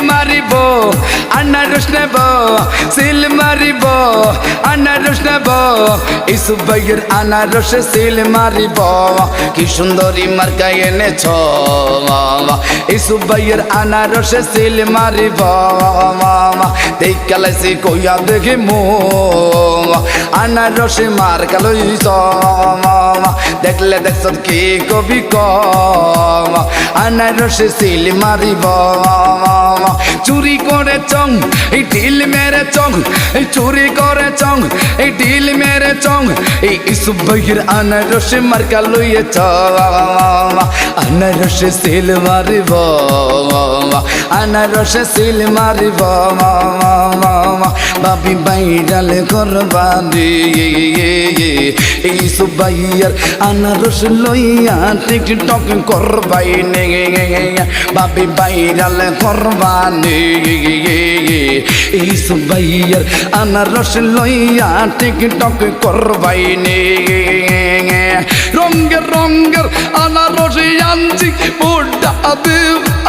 মারিব আনারস নেব সিল মারিব আনারস নেব ইসুফ ভাইয়ের আনারসে সিল মারিব কি সুন্দরী মার্কা এনেছ ইসুফ ভাইয়ের আনারসে সিল মারিব দেখালাইছি কইয়া দেখি মো আনারসে মার কালইছ দেখলে দেখছ কি কবি কম আনারসে সিল মারিব চুরি করে চং, এই ঢিল মেরে চং, এই চুরি করে চং, এই ঢিল মেরে চং, এই ইসু ভাইয়ের আনারসে মার্কা লইয়ে চ, আনারসে সিল মারিব, আনারসে সিল মারিব, বাবি বাইরাল করবানি, এই সুবাইয়ার আনারস লইয়া টিকটক করবাই নে, বাবি বাইরাল করবানি। এই সুবাইয়ার আনারস লইয়া টিকটক করবাই নে রঙ্গের রঙ্গের আনারস আনছি বুড্ডা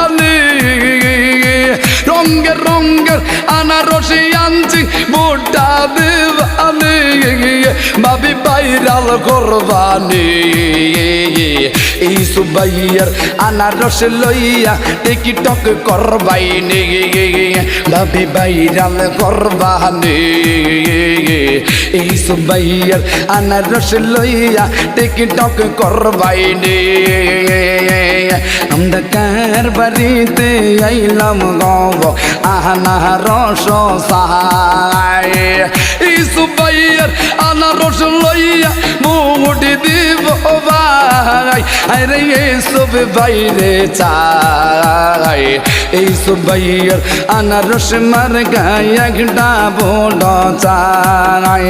আনে রঙ্গের রঙ্গের আনারসি আনছি বুড্ডা দেবানে ভাবি বাইরাল করবানি এই সুবাইয়ার আনারস লইয়া টিকটক করবাই নে। ভাবি বাইরাল করবানি। এই সুবাইয়ার আনারস লইয়া টিকটক করবাই নে। আমরা কার বাড়িতে আইলাম গব আনা রস সাহায় ইসু বাইয়ের আনা রস লইয়া মুটি দিব ভাই। আরে এইসব বাইরে চাই। এইসব বাইয়ের আনারস মার গায়ে একটা বড় চাই।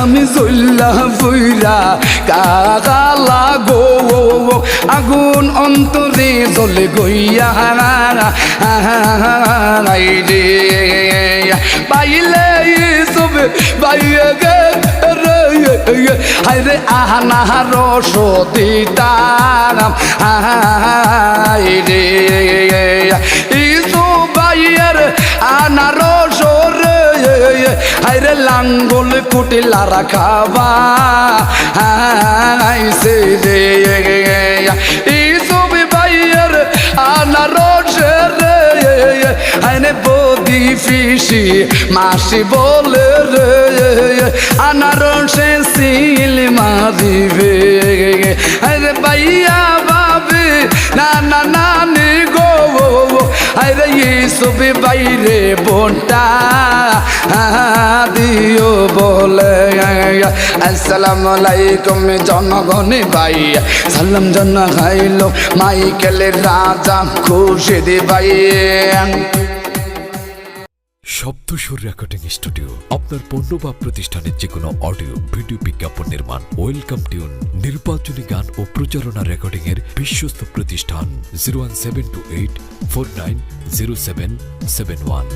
আমি জল্লা ফুইরা কালা গো আগুন অন্তরে জ্বলে গইয়া রে। পাইলে সব বাইয়ে গে হাইরে আহানা রস দিতাম হাইরে ইসু বাইয়ের আনারস রে। হাইরে কুটি লারা খাবা। হাইসে রে ইসব ভাইয়ের আনারস রে হাইনে বদি ফিসি মাসি বলে রে আনারসে সিল মারিবে ইসবে বাইরে বোনটা দিও বলে। আসসালাম আলাইকুম জনগণ ভাই। সালাম জন খাইল মাইকেলের রাজা খুশি দি শব্দস্বর রেকর্ডিং স্টুডিও আপনার পণ্য বা প্রতিষ্ঠানের যে কোনো অডিও ভিডিও বিজ্ঞাপন নির্মাণ ওয়েলকাম টিউন নির্বাচনী গান ও প্রচারণা রেকর্ডিং এর বিশ্বস্ত প্রতিষ্ঠান zero one seven two eight four nine zero seven seven one